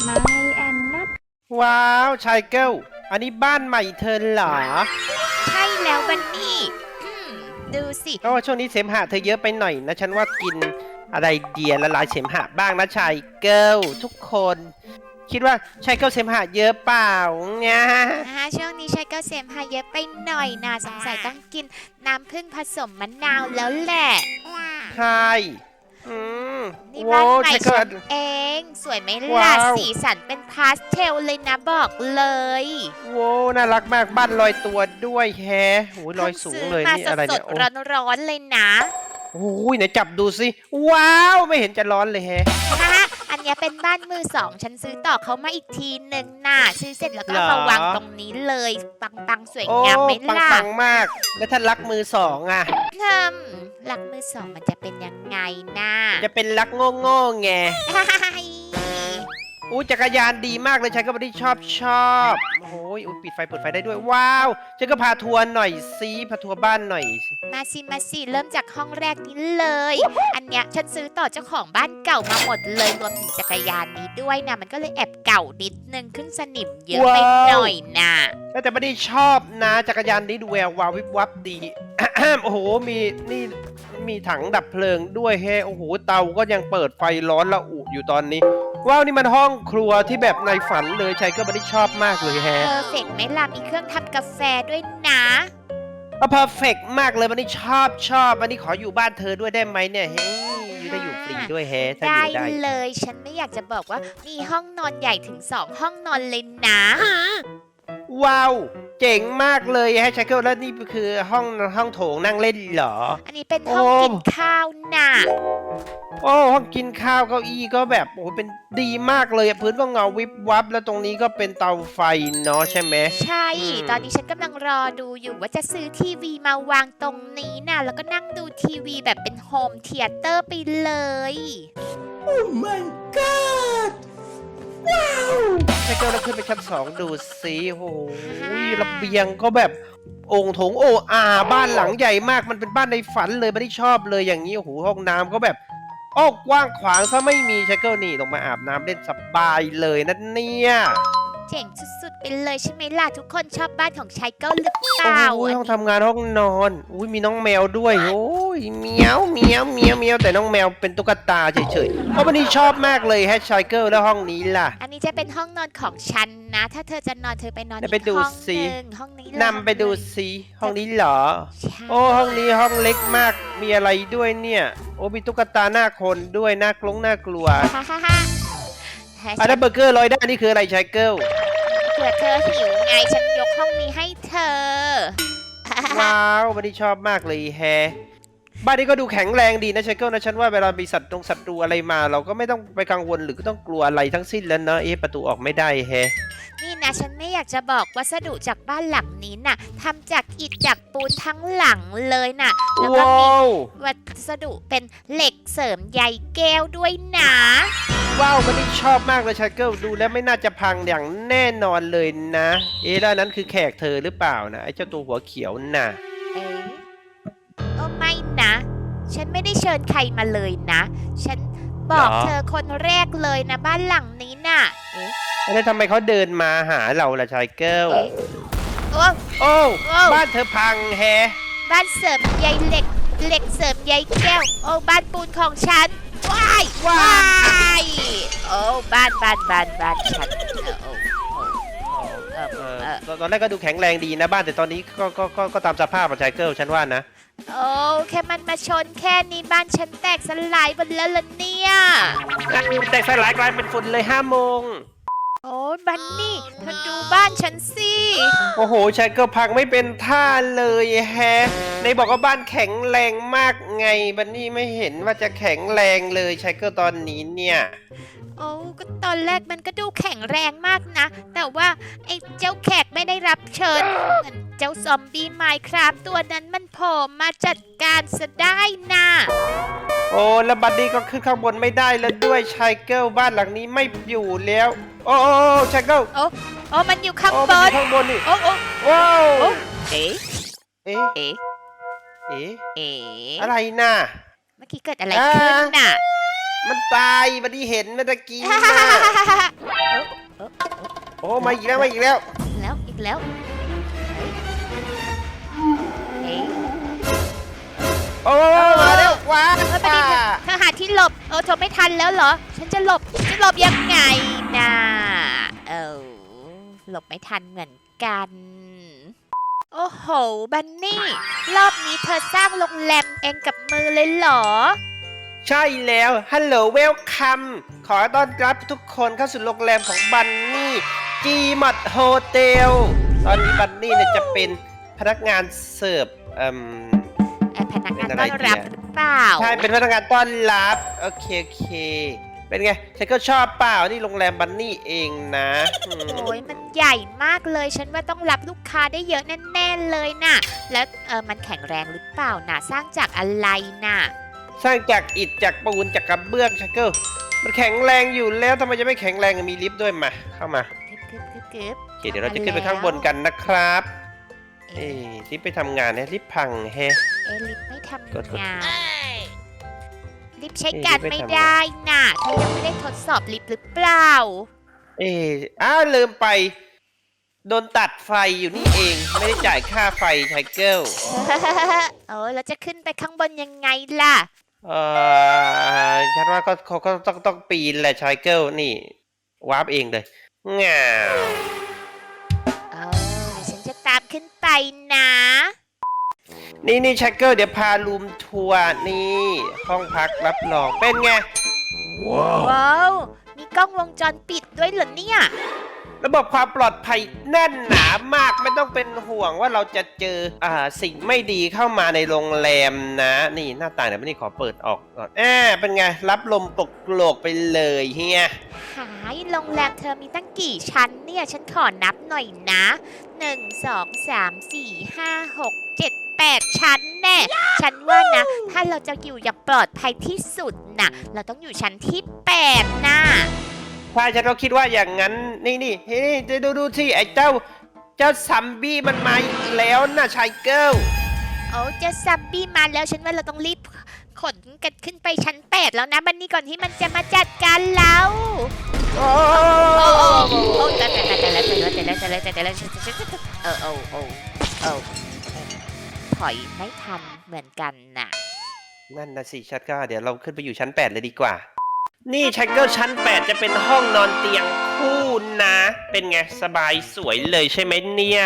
ไม่แอนนัทว้าวชายเกิลอันนี้บ้านใหม่เธอเหรอใช่แล้วบันนี่อืมดูสิ ก็ว่าช่วงนี้เสมหะเธอเยอะไปหน่อยนะฉันว่ากินอะไรเดียละลายเสมหะบ้างนะชายเกิลทุกคน คิดว่าชายเกิลเสมหะเยอะเปล่าเนี่ยอ่าช่วงนี้ใช้เกษมพาเยอะไปหน่อยนะสงสัยต้องกินน้ำผึ้งผสมมะนาวแล้วแหละ ใช่ อืมนี่โว้บ้านใหม่ชายเกิฉัลนเอง สวยไหมว้าล่ะวสีสันเป็นพาสเทลเลยนะบอกเลยโว้น่ารักมากบ้านลอยตัวด้วยแฮะโอ้ยลอยสูงเลยพิ่นี่ซื้อะไรมาสเนี่ดยโอ้ๆร้อนๆเลยนะโอ้ยไหนจับดูสิว้าวไม่เห็นจะร้อนเลยแฮะ ฮะอัน เนี้ยเป็นบ้านมือสองฉันซื้อต่อเขามาอีกทีหนึ่งน่ะซื้อเสร็จแล้วก็เหรอเอามาวางตรงนี้เลยปังๆสวยโอ้งามไหมปังล่ะปังๆมาก แล้วถ้ารักมือสองอะ ทำหลักมือสองมันจะเป็นยังไงน่ะจะเป็นรักโง่โง่ๆไง อู้จักรยานดีมากเลยฉันก็ไม่ได้ชอบชอบโอ้ยอุ๊ยปิดไฟเปิดไฟได้ด้วยว้าวฉันก็พาทัวร์หน่อยสิพาทัวร์บ้านหน่อยสิมาสิมาสิเริ่มจากห้องแรกนี้เลย อันเนี้ยฉันซื้อต่อเจ้าของบ้านเก่ามาหมดเลยรวมถึงจักรยานนี้ด้วยนะมันก็เลยแอบเก่านิดนึงขึ้นสนิมเยอะไปหน่อยน่ะแต่ไม่ได้ชอบนะจักรยานนี้ดูแวววาววิบวับดีโอ้โหมีนี่มีถังดับเพลิงด้วยแฮะโอ้โหเตาก็ยังเปิดไฟร้อนละอุอยู่ตอนนี้ ว้าว นี่มันห้องครัวที่แบบในฝันเลยชัยก็ไม่ได้ชอบมากเลยแฮะเพอร์เฟกไหมล่ะมีเครื่องทำกาแฟด้วยนะก็เพอร์เฟกมากเลยวันนี้ชอบชอบวันนี้ขออยู่บ้านเธอด้วยได้ไหมเนี่ยเฮ้ยอยู่ได้อยู่ฟรีด้วยแฮะถ้าอได้ยู่ได้ เลยฉันไม่อยากจะบอกว่ามีห้องนอนใหญ่ถึงสองห้องนอนเลยนะ ว้าว เจ๋งมากเลยแฮะชัยเกิลแล้วนี่คือห้องห้องโถงนั่งเล่นเหรอ อันนี้เป็นห้องโอ้ กินข้าวน่ะ โอ้ห้องกินข้าวเก้าอี้ก็แบบโอ้โหเป็นดีมากเลยอะพื้นก็เงาวิบวับ แล้วตรงนี้ก็เป็นเตาไฟเนาะใช่ไหม ใช่ อืม ตอนนี้ฉันกำลังรอดูอยู่ว่าจะซื้อทีวีมาวางตรงนี้น่ะแล้วก็นั่งดูทีวีแบบเป็นโฮมเธียเตอร์ไปเลย ใช่ก็แล้วขึ้นไปชั้นสองดูสิโอ้โหระเบียงก็แบบโองค์โถงโออาบ้านหลังใหญ่มากมันเป็นบ้านในฝันเลยไม่ได้ชอบเลยอย่างนี้โอ้โหห้องน้ำก็แบบโอ้กว้างขวางซะไม่มีชักเกิลนี่ลงมาอาบน้ำเล่นสบายเลยนะเนี่ยเจ๋งสุดๆไปเลยใช่ไหมล่ะทุกคนชอบบ้านของชายเก้าหรือเปโอ้ล่ายห้องทำงานห้องนอน อุ้ยมีน้องแมวด้วยโอ้ ยเมียวเมียวเมียวเมียวแต่น้องแมวเป็นตุ๊กตาเฉยๆเพราะวันนี้ชอบมากเลยแฮชชัยเกิลแล้วห้องนี้ล่ะ อันนี้จะเป็นห้องนอนของฉันนะ ถ้าเธอจะนอนเธอไปนอนเดี๋อียวไปกดูห้องสิหนึ่งห้องนี้เลยนำไปดูสิห้องนี้เหรอใช่โอ้ห้องนี้ห้องเล็กมากมีอะไรด้วยเนี่ย โอ้มีตุ๊กตาหน้าคนด้วยน่ากลงน่ากลัวฮ่าฮ่าฮ่าให้อันฉันั้นนเบอร์เกอร์ลอยได้นี่คืออะไรชายเกิลเผื่อเธอหิวไงฉันยกห้องนี้ให้เธอ ว้าววันนี้ชอบมากเลยแฮ บ้านนี้ก็ดูแข็งแรงดีนะชายเกิลนะฉันว่าเวลามีสัตว์ตรงศัตรูอะไรมา เราก็ไม่ต้องไปกังวลหรือก็ต้องกลัวอะไรทั้งสิ้นแล้วเนอะเอ๊ะประตูออกไม่ได้แฮนี่นะฉันไม่อยากจะบอกวัสดุจากบ้านหลังนี้น่ะทำจากอิฐจากปูนทั้งหลังเลยน่ะแล้วก็ว้ามีววัสดุเป็นเหล็กเสริมใยแก้วด้วยนะว้าววันนี้ชอบมากเลยชายเกิลดูแล้วไม่น่าจะพังอย่างแน่นอนเลยนะ เอ๊ะแล้วอันนั้นคือแขกเธอหรือเปล่านะไอ้เจ้าตัวหัวเขียวน่ะ เอ๊ะโอ้ไม่นะ ฉันไม่ได้เชิญใครมาเลยนะ ฉันบอกเหรอ เธอคนแรกเลยนะบ้านหลังนี้น่ะ เอ๊ะแล้วทำไมเขาเดินมาหาเราล่ะชายเกิลเอ๊ะโอ้โอ้โอ้ บ้านเธอพังแฮะบ้านเสริมใยเหล็ก เหล็กเสริมใยแก้ว โอ้บ้านปูนของฉัน ว้าย ว้าว้ายโอ้บ้านบ้านบ้านบ้านฉันเออโอ้โอ้โอ้เออเอเอออตอนตอนแรกก็ดูแข็งแรงดีนะบ้านแต่ตอนนี้ก็ก็ก็ก็ตามสภาพของชายเกิลฉันว่านะ โอ้แค่มันมาชนแค่นี้บ้านฉันแตกสลายหมดแล้วล่ะเนี่ย แต่สลายกลายเป็นฝุ่นเลยห้าโมง โอ้ยบันนี่เธอดูบ้านฉันสิ โอ้โหชายเกิลพังไม่เป็นท่าเลยแฮะในบอกว่าบ้านแข็งแรงมากไง บันนี่ไม่เห็นว่าจะแข็งแรงเลยชายเกิลตอนนี้เนี่ย โอ้ก็ตอนแรกมันก็ดูแข็งแรงมากนะ แต่ว่าไอ้เจ้าแขกไม่ได้รับเชิญเหมือนเจ้าซอมบี้ไมค์ครับตัวนั้นมันโผล่มาจัดการซะได้น่ะโอ้แล้วบัดดี้ก็ขึ้นข้างบนไม่ได้แล้วด้วยชายเกิลบ้านหลังนี้ไม่อยู่แล้ว โอ้โอ้โอ้ชายเกิลโอ้มันอยู่ข้างโอ้บมันอนยู่ข้างบนนี่โอ้โอ้ว้าวโอ้เอ๊ะเอ๊ะเอ๊ะเอ๊ะเอ๊ะอะไรน่ะเมื่อกี้เกิดอะไรอ่าขึ้นน่ะมันตายบัดดี้เห็นเมื่อตะกี้น่ะโอ้มาอีกแล้วมาอีกแล้ว แล้วอีกแล้ว โอ้มาแล้วว้าเฮ้ยประเด็นเธอเธอหาที่หลบ เออเธอไม่ทันแล้วเหรอ ฉันจะหลบจะหลบยังไงนะเออหลบไม่ทันเหมือนกัน โอ้โห บันนี่ รอบนี้เธอสร้างโรงแรมเองกับมือเลยเหรอ ใช่แล้ว ฮัลโหลเวลคัม ขอต้อนรับทุกคนเข้าสู่โรงแรมของบันนี่จีมอดโฮเทล ตอนนี้บันนี่เนี่ยจะเป็นพนักงานเสิร์ฟเอ่ม ไอพนักงานเป็นอะไรต้อนรับดีอะหรือเปล่า ใช่ เป็นพนักงานต้อนรับ โอเคโอเค เป็นไงฉันก็ชอบเปล่า นี่โรงแรมบันนี่เองนะอืมโอ้ยมันใหญ่มากเลย ฉันว่าต้องรับลูกค้าได้เยอะแน่ๆเลยน่ะ แล้วเออมันแข็งแรงหรือเปล่าน่ะ สร้างจากอะไรน่ะ สร้างจากอิฐจากปูนจากกระเบื้องชักเกิลมันแข็งแรงอยู่แล้วทำไมจะไม่แข็งแรงมีลิฟต์ด้วยมา เข้ามา กึบกึบกึบกึบโอเคเดี๋ยวเราจะขึ้นไปข้างบนกันนะครับ เอ๊ะลิฟต์ไปทำงานนะลิฟต์พังแฮะ เอะลิฟต์ไม่ทกดกดำงานลิฟต์ใช้เอ๊ะการลิฟต์ไม่ไม่ทำงานได้น่ะเธอยังไม่ได้ทดสอบลิฟต์หรือเปล่า เอ๊ะอ้าวลืมไป โดนตัดไฟอยู่นี่เอง ไม่ได้จ่ายค่าไฟไทเกิลโอ้แล้วจะขึ้นไปข้างบนยังไงล่ะ เอ่อฉันว่าก็เขาก็ต้องต้องปีนแหละชายเกิลนี่วาร์ปเองเลยงาว ขึ้นไปนะ นี่นี่ชายเกิลเดี๋ยวพารูมทัวร์นี่ ห้องพักรับรองเป็นไง ว้าว มีกล้องวงจรปิดด้วยเหรอเนี่ย ระบบความปลอดภัยแน่นหนามากไม่ต้องเป็นห่วงว่าเราจะเจออ่าสิ่งไม่ดีเข้ามาในโรงแรมนะ นี่หน้าต่างเดี๋ยวไม่นี่ขอเปิดออกก่อนแอบเป็นไง รับลมปลกโลกไปเลยเฮียหายโรงแรมเธอมีตั้งกี่ชั้นเนี่ย ฉันขอนับหน่อยนะหนึ่งสองสามสี่ห้าหกเจ็ดแปดชั้นแน่ฉันว่านะ ถ้าเราจะอยู่อย่างปลอดภัยที่สุดนะเราต้องอยู่ชั้นที่แปดนะ ใช่ฉันก็คิดว่าอย่างนั้น นี่นี่เฮ้ยดูดูดูที่ไอ้เจ้า เจ้าซัมบี้มันมาอีกแล้วนะชายเกิลโอ้เจะซัมบี้มาแล้วฉันว่าเราต้องรีบขนกันขึ้นไปชั้นแปดแล้วนะบันนี้ก่อนที่มันจะมาจัดการเราโอ้โอ้โอ้โอ้โอ้แต่แต่แต่แล้วแต่แล้วแต่แล้วแต่แล้วแต่แล้วเออโอ้โอ้โอ้ถอยไม่ทันเหมือนกันน่ะ นั่นนะสิชัดก็เดี๋ยวเราขึ้นไปอยู่ชั้น8เลยดีกว่า นี่ชายเกิลชั้น 8 จะเป็นห้องนอนเตียงคู่นะ เป็นไงสบายสวยเลยใช่ไหมเนี่ย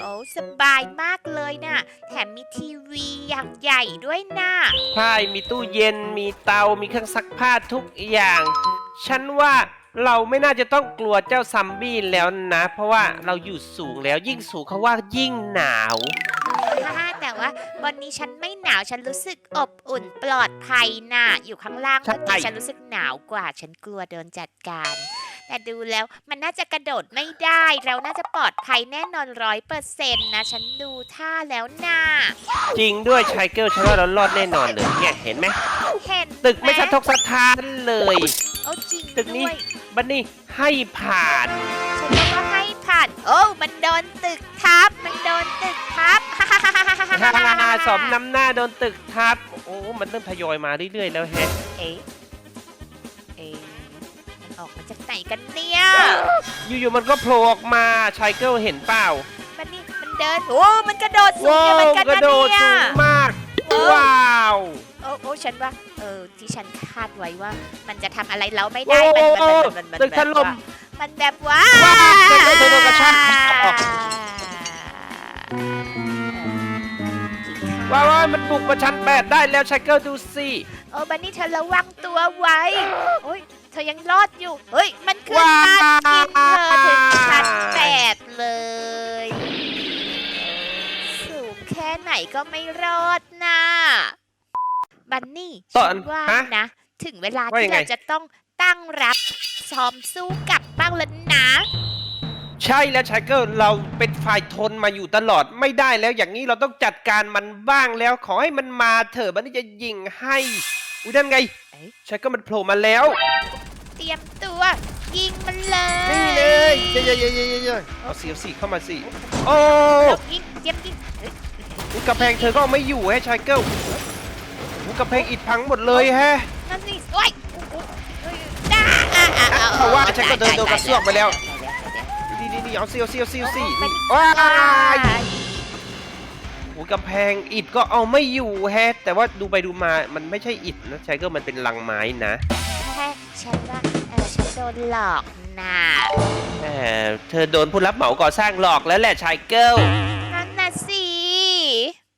โอ้สบายมากเลยน่ะ แถมมีทีวีอย่างใหญ่ด้วยน่ะ ใช่ มีตู้เย็น มีเตา มีเครื่องซักผ้าทุกอย่าง ฉันว่าเราไม่น่าจะต้องกลัวเจ้าซัมบี้แล้วนะ เพราะว่าเราอยู่สูงแล้วยิ่งสูงเขาว่ายิ่งหนาวฮ่า แต่ว่าวันนี้ฉันไม่หนาวฉันรู้สึกอบอุ่นปลอดภัยน่ะ อยู่ข้างล่างใช่เมื่อกี้ฉันรู้สึกหนาวกว่า ฉันกลัวโดนจัดการ แต่ดูแล้วมันน่าจะกระโดดไม่ได้ เราน่าจะปลอดภัยแน่นอนร้อยเปอร์เซ็นต์นะ ฉันดูท่าแล้วน่ะจริงด้วยชายเกิลฉันว่าเรารอดแน่นอนเลยเนี่ยเห็นไหมเห็นตึกไม่หสะทกสะท้านเลยโอ้จริงตึกนี้ด้วยบันนี่ให้ผ่านฉันก็ว่าให้ผ่าน โอ้มันโดนตึกทับมันโดนตึกทับ ฮ่าสมน้ำหน้าโดนตึกทับ โอ้ มันเริ่มทยอยมาเรื่อยๆแล้วแฮะ เอ๊ะเอ๊ะมันออกมาจากไหนกันเนี่ย อยู่ๆมันก็โผล่ออกมาชายเกิลเห็นเปล่ามันนี่มันเดิน โอ้ มันกระโดดสูงว้าเหมืวอนกันกระนะโดดเนี่ยสูงมาก เออ ว้าวโอ้โอ้ฉันว่า เออ ที่ฉันคาดไว้ว่า มันจะทำอะไรเราไม่ได้ โอ้มันมันมันมันมันตึกถล่ม มันแบบว่า ว้าวโดนโดนกระชากออก ว้าวว้าวมันบุกมาชั้นแปดได้แล้วชายเกิลดูสิโอ้บันนี่เธอระวังตัวไว้โอ้ยเธอยังรอดอยู่ เฮ้ย มันขึ้นว้ามากินเธอถึงชั้นแปวดเลย สูงแค่ไหนก็ไม่รอดนะบันนี่ตอฉันนว่าฮะนะ ถึงเวลาว่ายัที่งไงเราจะต้องตั้งรับซ้อมสู้กลับบ้างแล้วนะ ใช่แล้วชายเกิลเราเป็นฝ่ายทนมาอยู่ตลอดไม่ได้แล้วอย่างนี้เราต้องจัดการมันบ้างแล้ว ขอให้มันมาเถอะมันนี่จะยิงให้อุ้ยนั่นไงเอ๊ะชายเกิลมันโผล่มาแล้ว เตรียมตัวยิงมันเลยนี่เลยเย้เย้เย้เย้เย้เอาสิเอาสิเข้ามาสิโอ้เรายิงเตรียมยิงเฮ้ยอุ๊ยกระแพงเธอก็เอาไม่อยู่แฮะชายเกิลอุ๊ยกระแพงอิดพังหมดเลยแฮะนั่นสิโอ้ยโอ้โหเฮ้ยได้อะอะอะเพราะว่าฉันก็เดินโดนกระซวกไปแล้วเนี่นี่เอาซิเอาซิเอาซิเอาซิว้ายโอ้กำแพงอิดก็เอาไม่อยู่แฮะแต่ว่าดูไปดูมามันไม่ใช่อิดนะชายเก็มันเป็นลังไม้นะแค่ฉันว่าเออฉันโดนหลอกนะแหมเธอโดนผู้รับเหมาก่อสร้างหลอกแล้วแหละชายเกิล